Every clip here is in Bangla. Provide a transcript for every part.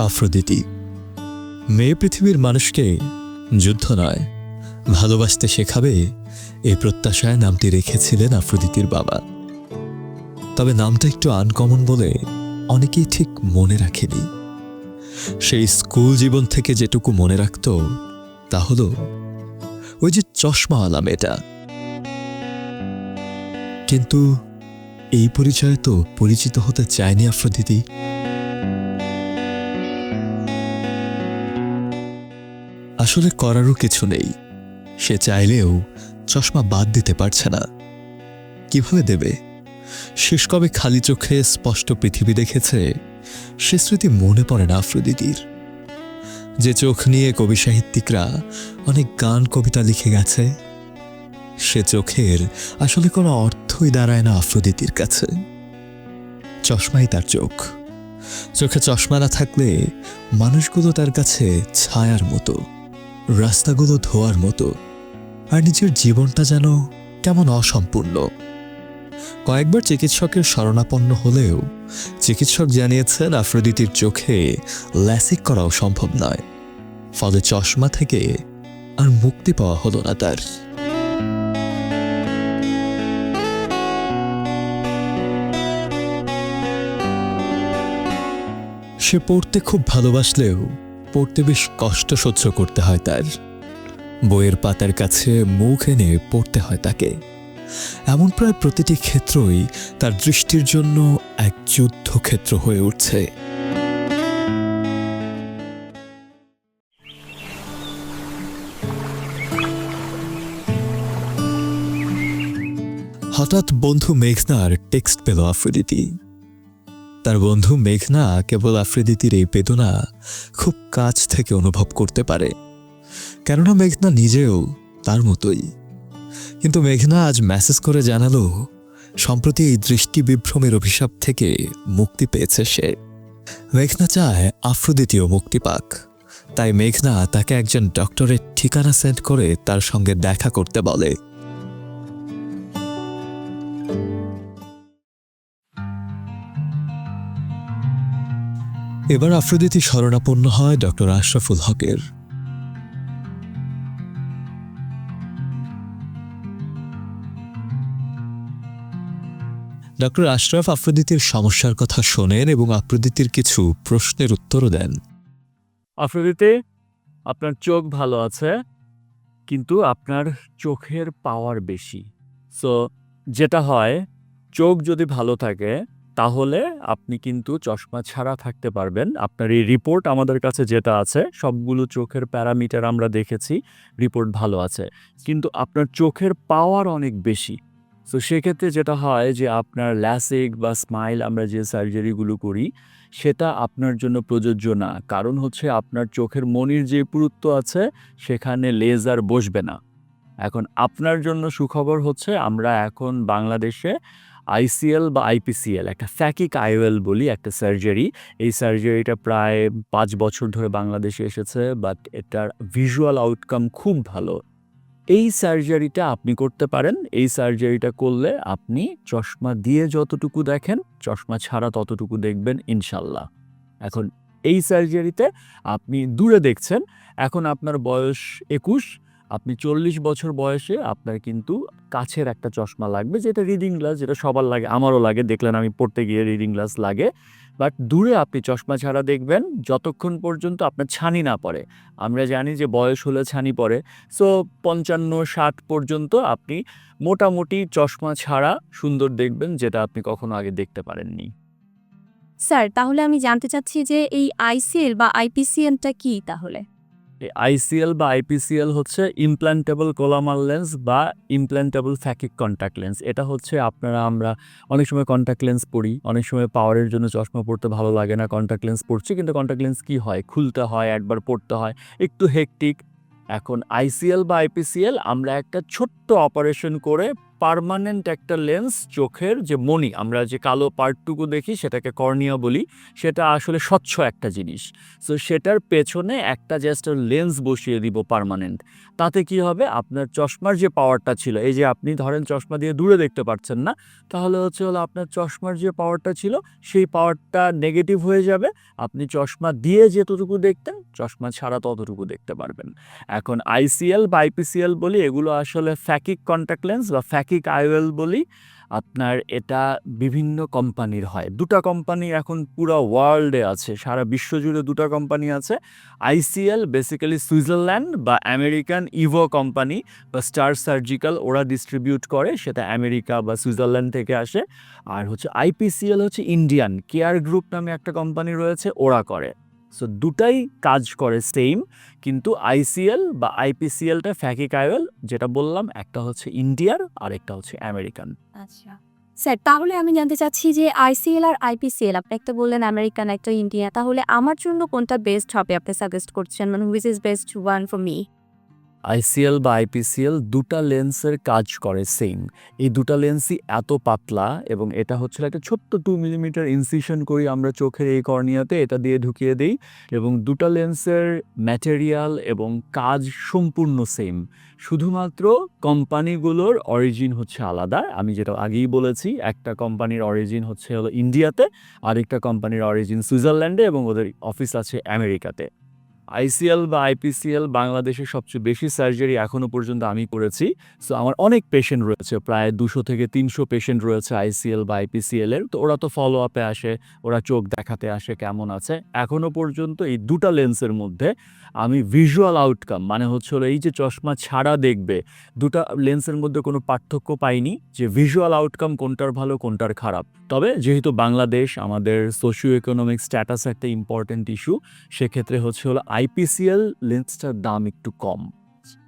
আফ্রোদিতি। মেয়ে পৃথিবীর মানুষকে যুদ্ধ নয়, ভালোবাসতে শেখাবে এই প্রত্যাশায় নামটি রেখেছিলেন আফ্রোদিতির বাবা। তবে নামটা একটু আনকমন বলে অনেকেই ঠিক মনে রাখেনি। সেই স্কুল জীবন থেকে যেটুকু মনে রাখত, তা হলো ওই যে চশমাওয়ালা মেয়েটা। কিন্তু এই পরিচয়ে তো পরিচিত হতে চায়নি আফ্রোদিতি। আসলে করারও কিছু নেই। সে চাইলেও চশমা বাদ দিতে পারছে না। কীভাবে দেবে? শেষ কবে খালি চোখে স্পষ্ট পৃথিবী দেখেছে, সে স্মৃতি মনে পড়ে না আফ্রোদিতির যে চোখ নিয়ে কবি সাহিত্যিকরা অনেক গান, কবিতা লিখে গেছে, সে চোখের আসলে কোনো অর্থই দাঁড়ায় না আফ্রোদিতির কাছে। চশমাই তার চোখ। চোখে চশমা না থাকলে মানুষগুলো তার কাছে ছায়ার মতো। রাস্তাগুলো ধোয়ার মতো, আর নিজের জীবনটা যেন কেমন অসম্পূর্ণ। কয়েকবার চিকিৎসকের শরণাপন্ন হলেও চিকিৎসক জানিয়েছেন আফ্রোদিতির চোখে ল্যাসিক করাও সম্ভব নয়, ফলে চশমা থেকে আর মুক্তি পাওয়া হলো না তার। সে পড়তে খুব ভালোবাসলেও পড়তে বেশ কষ্ট সহ্য করতে হয় তার। বইয়ের পাতার কাছে মুখ এনে পড়তে হয় তাকে। এমন প্রায় প্রতিটি ক্ষেত্রই তার দৃষ্টির জন্য এক যুদ্ধক্ষেত্র হয়ে উঠছে। হঠাৎ বন্ধু মেঘনার টেক্সট পেল আফ্রিদিতি তার বন্ধু মেঘনা কেবল আফ্রিদিতির এই বেদনা খুব কাছ থেকে অনুভব করতে পারে। কেননা মেঘনা নিজেও তার মতোই। কিন্তু মেঘনা আজ মেসেজ করে জানালো, সম্প্রতি এই দৃষ্টি বিভ্রমের অভিশাপ থেকে মুক্তি পেয়েছে সে। মেঘনা চায় আফ্রোদিতিও মুক্তি পাক। তাই মেঘনা তাকে একজন ডক্টরের ঠিকানা সেন্ড করে তার সঙ্গে দেখা করতে বলে। এবার আফ্রোদিতি শরণাপন্ন হয় ডক্টর আশরাফুল হকের। ডক্টর আশরাফ আফ্রোদিতির সমস্যার কথা শোনেন এবং আফ্রোদিতির কিছু প্রশ্নের উত্তরও দেন। আফ্রিদিতে, আপনার চোখ ভালো আছে, কিন্তু আপনার চোখের পাওয়ার বেশি। সো যেটা হয়, চোখ যদি ভালো থাকে তাহলে আপনি কিন্তু চশমা ছাড়া থাকতে পারবেন। আপনার এই রিপোর্ট আমাদের কাছে যেটা আছে, সবগুলো চোখের প্যারামিটার আমরা দেখেছি রিপোর্ট ভালো আছে। কিন্তু আপনার চোখের পাওয়ার অনেক বেশি। তো সেক্ষেত্রে যেটা হয় যে আপনার ল্যাসিক বা স্মাইল আমরা যে সার্জারিগুলো করি, সেটা আপনার জন্য প্রযোজ্য না। কারণ হচ্ছে আপনার চোখের মনির যে পুরুত্ব আছে, সেখানে লেজার বসবে না। এখন আপনার জন্য সুখবর হচ্ছে, আমরা এখন বাংলাদেশে আইসিএল বা আইপিসিএল একটা ফ্যাকিক আইওএল বলি, একটা সার্জারি। এই সার্জারিটা প্রায় পাঁচ বছর ধরে বাংলাদেশে এসেছে বাট এটার ভিজুয়াল আউটকাম খুব ভালো। এই সার্জারিটা আপনি করতে পারেন। এই সার্জারিটা করলে আপনি চশমা দিয়ে যতটুকু দেখেন, চশমা ছাড়া ততটুকু দেখবেন, ইনশাল্লাহ। এখন এই সার্জারিতে আপনি দূরে দেখছেন, এখন আপনার বয়স একুশ আপনি চল্লিশ বছর বয়সে আপনার কিন্তু কাছের একটা চশমা লাগবে, যেটা রিডিং গ্লাস যেটা সবার লাগে, আমারও লাগে। দেখলেন আমি পড়তে গিয়ে রিডিং গ্লাস লাগে। বাট দূরে আপনি চশমা ছাড়া দেখবেন, যতক্ষণ পর্যন্ত আপনার ছানি না পড়ে। আমরা জানি যে বয়স হলে ছানি পড়ে। সো পঞ্চান্ন, ষাট পর্যন্ত আপনি মোটামুটি চশমা ছাড়া সুন্দর দেখবেন, যেটা আপনি কখনো আগে দেখতে পারেননি। স্যার, তাহলে আমি জানতে চাচ্ছি যে এই আইসিএল বা আইপিসিএলটা কি তাহলে? আইসিএল বা আইপিসিএল হচ্ছে ইমপ্ল্যান্টেবল কোলামার লেন্স বা ইমপ্ল্যান্টেবল ফ্যাকিক কন্ট্যাক্ট লেন্স এটা হচ্ছে আপনারা, আমরা অনেক সময় কন্ট্যাক্ট লেন্স পরি অনেক সময় পাওয়ারের জন্য চশমা পড়তে ভালো লাগে না কন্ট্যাক্ট লেন্স পড়ছি, কিন্তু কন্ট্যাক্ট লেন্স কী হয়? খুলতে হয়, একবার পড়তে হয়, একটু হেকটিক এখন আইসিএল বা আইপিসিএল আমরা একটা ছোট্ট অপারেশন করে পার্মানেন্ট একটা লেন্স চোখের যে মনি আমরা যে কালো পার্টটুকু দেখি সেটাকে কর্নিয়া বলি, সেটা আসলে স্বচ্ছ একটা জিনিস। সো সেটার পেছনে একটা জাস্ট লেন্স বসিয়ে দিব পারমানেন্ট তাতে কি হবে? আপনার চশমার যে পাওয়ারটা ছিল, এই যে আপনি ধরেন চশমা দিয়ে দূরে দেখতে পাচ্ছেন না, তাহলে হচ্ছে হলো আপনার চশমার যে পাওয়ারটা ছিল, সেই পাওয়ারটা নেগেটিভ হয়ে যাবে। আপনি চশমা দিয়ে যেতটুকু দেখতেন, চশমা ছাড়া ততটুকু দেখতে পারবেন। এখন আইসিএল বা আইপিসিএল বলি, এগুলো আসলে ফ্যাকিক কন্ট্যাক্ট লেন্স বা ফ্যাকিক আইওয়েল বলি, আপনার এটা বিভিন্ন কোম্পানির হয়। দুটা কোম্পানি এখন পুরো ওয়ার্ল্ডে আছে, সারা বিশ্ব জুড়ে দুটো কোম্পানি আছে। আইসিএল বেসিক্যালি সুইজারল্যান্ড বা আমেরিকান ইভো কোম্পানি বা স্টার সার্জিক্যাল ওরা ডিস্ট্রিবিউট করে, সেটা আমেরিকা বা সুইজারল্যান্ড থেকে আসে। আর হচ্ছে আইপিসিএল হচ্ছে ইন্ডিয়ান কেয়ার গ্রুপ নামে একটা কোম্পানি রয়েছে, ওরা করে। সো দুটাই কাজ করে সেম কিন্তু আইসিএল বা আইপিসিএলটা ফ্যাকি কায়ল যেটা বললাম, একটা হচ্ছে ইন্ডিয়ার আর একটা হচ্ছে আমেরিকান আচ্ছা। স্যার, তাহলে আমি জানতে চাচ্ছি যে আইসিএল আর আইপিসিএল আপনি একটা বললেন আমেরিকান একটা ইন্ডিয়া তাহলে আমার জন্য কোনটা বেস্ট হবে? আপনি সাজেস্ট করছেন মানে which is best one for me ICL বা আইপিসিএল দুটা লেন্সের কাজ করে সেম এই দুটা লেন্সই এত পাতলা এবং এটা হচ্ছে একটা ছোট্ট টু মিলিমিটার ইনসিশন করি আমরা চোখের এই কর্নিয়াতে, এটা দিয়ে ঢুকিয়ে দিই এবং দুটা লেন্সের ম্যাটেরিয়াল এবং কাজ সম্পূর্ণ সেম শুধুমাত্র কোম্পানিগুলোর অরিজিন হচ্ছে আলাদা। আমি যেটা আগেই বলেছি, একটা কোম্পানির অরিজিন হচ্ছে হলো ইন্ডিয়াতে আরেকটা কোম্পানির অরিজিন সুইজারল্যান্ডে এবং ওদের অফিস আছে আমেরিকাতে আইসিএল বা আইপিসিএল বাংলাদেশে সবচেয়ে বেশি সার্জারি এখনও পর্যন্ত আমি করেছি। সো আমার অনেক পেশেন্ট রয়েছে, প্রায় দুশো থেকে তিনশো পেশেন্ট রয়েছে আইসিএল বা আইপিসিএল এর। তো ওরা তো ফলো আপে আসে, ওরা চোখ দেখাতে আসে কেমন আছে। এখনও পর্যন্ত এই দুটা লেন্সের মধ্যে আমি ভিজুয়াল আউটকাম মানে হচ্ছে এই যে চশমা ছাড়া দেখবে, দুটা লেন্সের মধ্যে কোনো পার্থক্য পাইনি যে ভিজুয়াল আউটকাম কোনটার ভালো, কোনটার খারাপ। তবে যেহেতু বাংলাদেশ আমাদের সোশিও ইকোনমিক স্ট্যাটাস একটা ইম্পর্ট্যান্ট ইস্যু সেক্ষেত্রে হচ্ছে হলো আইপিসিএল লেন্সটার দাম একটু কম।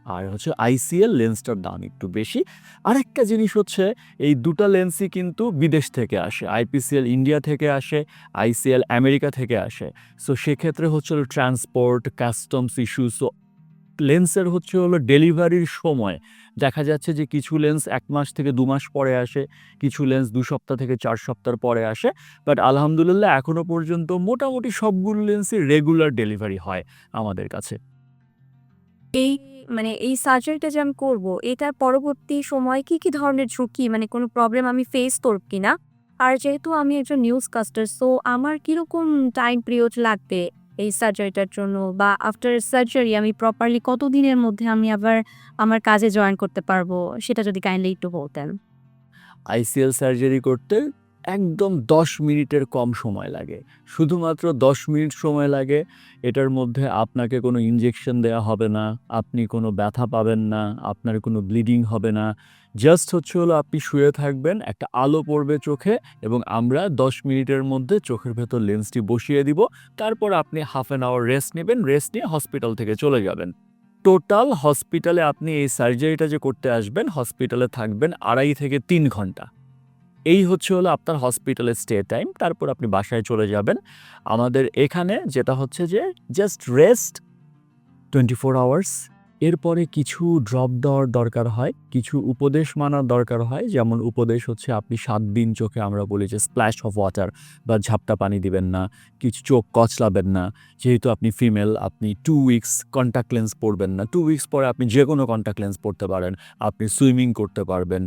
আর হচ্ছে আইসিএল লেন্সটার দাম একটু বেশি। আরেকটা জিনিস হচ্ছে, এই দুটা লেন্সই কিন্তু বিদেশ থেকে আসে। আইপিসিএল ইন্ডিয়া থেকে আসে, আইসিএল আমেরিকা থেকে আসে। সো সেক্ষেত্রে হচ্ছে ট্রান্সপোর্ট কাস্টমস ইস্যু সো লেন্সের হচ্ছে হলো ডেলিভারির সময়। দেখা যাচ্ছে যে কিছু লেন্স এক মাস থেকে দু মাস পরে আসে, কিছু লেন্স দু সপ্তাহ থেকে চার সপ্তাহ পরে আসে বাট আলহামদুলিল্লাহ এখনও পর্যন্ত মোটামুটি সবগুলো লেন্সই রেগুলার ডেলিভারি হয় আমাদের কাছে। এই মানে এই সার্জারিটা যে আমি করব, এটার পরবর্তী সময় কি কি ধরনের ঝুঁকি? মানে কোনো প্রবলেম আমি ফেস করব কিনা? আর যেহেতু আমি একজন নিউজ কাস্টার সো আমার কীরকম টাইম পিরিয়ড লাগবে? এই সার্জারিটার জন্য বা আফটার সার্জারি আমি প্রপারলি কতদিনের মধ্যে আমি আবার আমার কাজে জয়েন করতে পারব? সেটা যদি কাইন্ডলি একটু বলতেন। আইসিএল সার্জারি করতে একদম দশ মিনিটের কম সময় লাগে। শুধুমাত্র দশ মিনিট সময় লাগে, এটার মধ্যে আপনাকে কোনো ইনজেকশন দেওয়া হবে না, আপনি কোনো ব্যথা পাবেন না, আপনার কোনো ব্লিডিং হবে না। জাস্ট হচ্ছে হলো আপনি শুয়ে থাকবেন, একটা আলো পড়বে চোখে এবং আমরা দশ মিনিটের মধ্যে চোখের ভেতর লেন্সটি বসিয়ে দিব, তারপর আপনি হাফ অ্যান আওয়ার রেস্ট নেবেন রেস্ট নিয়ে হসপিটাল থেকে চলে যাবেন। টোটাল হসপিটালে আপনি এই সার্জারিটা যে করতে আসবেন হসপিটালে থাকবেন আড়াই থেকে তিন ঘণ্টা। এই হচ্ছে হলো আপনার হসপিটালের স্টে টাইম তারপর আপনি বাসায় চলে যাবেন। আমাদের এখানে যেটা হচ্ছে যে just rest twenty four hours এরপরে কিছু ড্রপ দেওয়ার দরকার হয়, কিছু উপদেশ মানার দরকার হয়, যেমন উপদেশ হচ্ছে আপনি সাত দিন চোখে আমরা বলি যে স্প্ল্যাশ অফ ওয়াটার বা ঝাপটা পানি দিবেন না, কিছু চোখ কচলাবেন না, যেহেতু আপনি ফিমেল আপনি টু উইকস কন্ট্যাক্ট লেন্স পরবেন না টু উইকস পরে আপনি যে কোনো কন্ট্যাক্ট লেন্স পরতে পারেন, আপনি সুইমিং করতে পারবেন,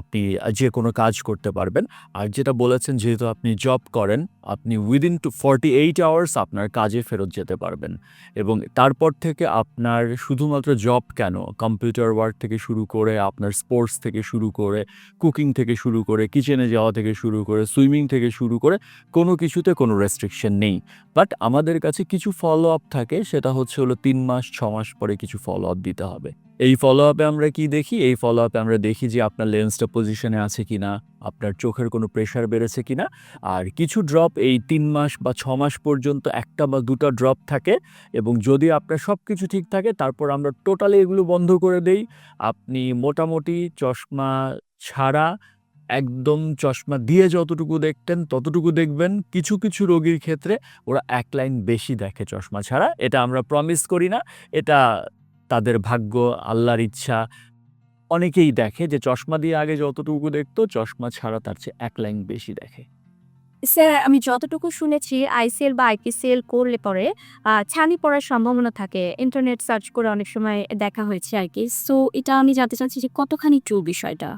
আপনি যে কোনো কাজ করতে পারবেন, আর যেটা বলেছেন যেহেতু আপনি জব করেন, আপনি within to forty eight hours আপনার কাজে ফেরত যেতে পারবেন, এবং তারপর থেকে আপনার শুধুমাত্র জব কেন? কম্পিউটার ওয়ার্ক থেকে শুরু করে, আপনার স্পোর্টস থেকে শুরু করে কুকিং থেকে শুরু করে কিচেনে যাওয়া থেকে শুরু করে সুইমিং থেকে শুরু করে, কোনো কিছুতে কোনো রেস্ট্রিকশন নেই। বাট আমাদের কাছে কিছু ফলো আপ থাকে, সেটা হচ্ছে হলো তিন মাস, ছ মাস পরে কিছু ফলো আপ দিতে হবে। এই ফলো আপে আমরা কি দেখি? এই ফলো আপে আমরা দেখি যে আপনার লেন্সটা পজিশনে আছে কি না আপনার চোখের কোনো প্রেশার বেড়েছে কি না আর কিছু ড্রপ এই তিন মাস বা ছ মাস পর্যন্ত একটা বা দুটো ড্রপ থাকে এবং যদি আপনার সব কিছু ঠিক থাকে, তারপর আমরা টোটালি এগুলো বন্ধ করে দেই। আপনি মোটামুটি চশমা ছাড়া একদম চশমা দিয়ে যতটুকু দেখতেন, ততটুকু দেখবেন। কিছু কিছু রোগীর ক্ষেত্রে ওরা এক লাইন বেশি দেখে চশমা ছাড়া। এটা আমরা প্রমিস করি না। এটা তাদের ভাগ্য আল্লাহর ইচ্ছা অনেকেই দেখে যে চশমা দিয়ে আগে যতটুকু দেখতো চশমা ছাড়া তার চেয়ে এক লাইন বেশি দেখে। স্যার আমি যতটুকু শুনেছি আইসিএল বা আইপিসিএল করলে পরে ছানি পড়ার সম্ভাবনা থাকে। ইন্টারনেট সার্চ করে অনেক সময় দেখা হয়েছে আর কি। সো এটা আমি জানতে চাচ্ছি যে কতখানি ট্রু বিষয়টা?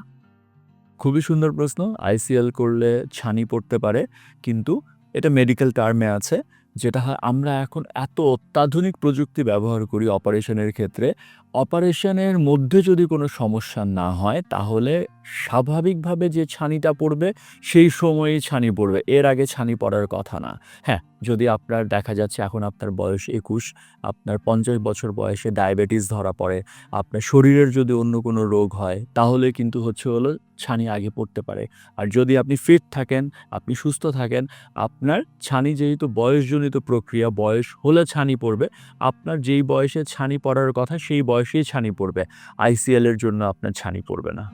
খুবই সুন্দর প্রশ্ন। আইসিএল করলে ছানি পড়তে পারে কিন্তু এটা মেডিকেল টার্মে আছে। যেটা হয় আমরা এখন এত অত্যাধুনিক প্রযুক্তি ব্যবহার করি অপারেশনের ক্ষেত্রে, অপারেশনের মধ্যে যদি কোনো সমস্যা না হয়, তাহলে স্বাভাবিকভাবে যে ছানিটা পড়বে, সেই সময়েই ছানি পড়বে। এর আগে ছানি পড়ার কথা না। হ্যাঁ যদি আপনার দেখা যাচ্ছে এখন আপনার বয়স একুশ, আপনার পঞ্চাশ বছর বয়সে ডায়াবেটিস ধরা পড়ে, আপনার শরীরের যদি অন্য কোনো রোগ হয়, তাহলে কিন্তু হচ্ছে হলো ছানি আগে পড়তে পারে। আর যদি আপনি ফিট থাকেন, আপনি সুস্থ থাকেন, আপনার ছানি যেহেতু বয়সজনিত প্রক্রিয়া, বয়স হলে ছানি পড়বে, আপনার যেই বয়সে ছানি পড়ার কথা, সেই বয়সেই ছানি পড়বে। আইসিএল এর জন্য আপনার ছানি পড়বে না।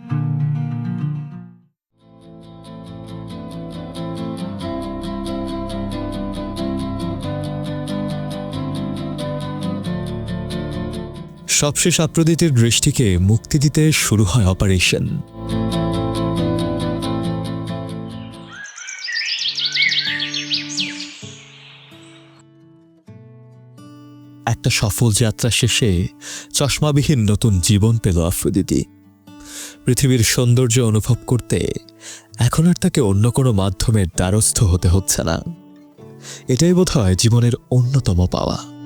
সবশেষ আপ্রদিতের দৃষ্টিকে মুক্তি দিতে শুরু হয় অপারেশন। একটা সফল যাত্রা শেষে চশমাবিহীন নতুন জীবন পেল আফ্রোদিতি পৃথিবীর সৌন্দর্য অনুভব করতে এখন আর তাকে অন্য কোনো মাধ্যমের দ্বারস্থ হতে হচ্ছে না। এটাই বোধহয় জীবনের অন্যতম পাওয়া।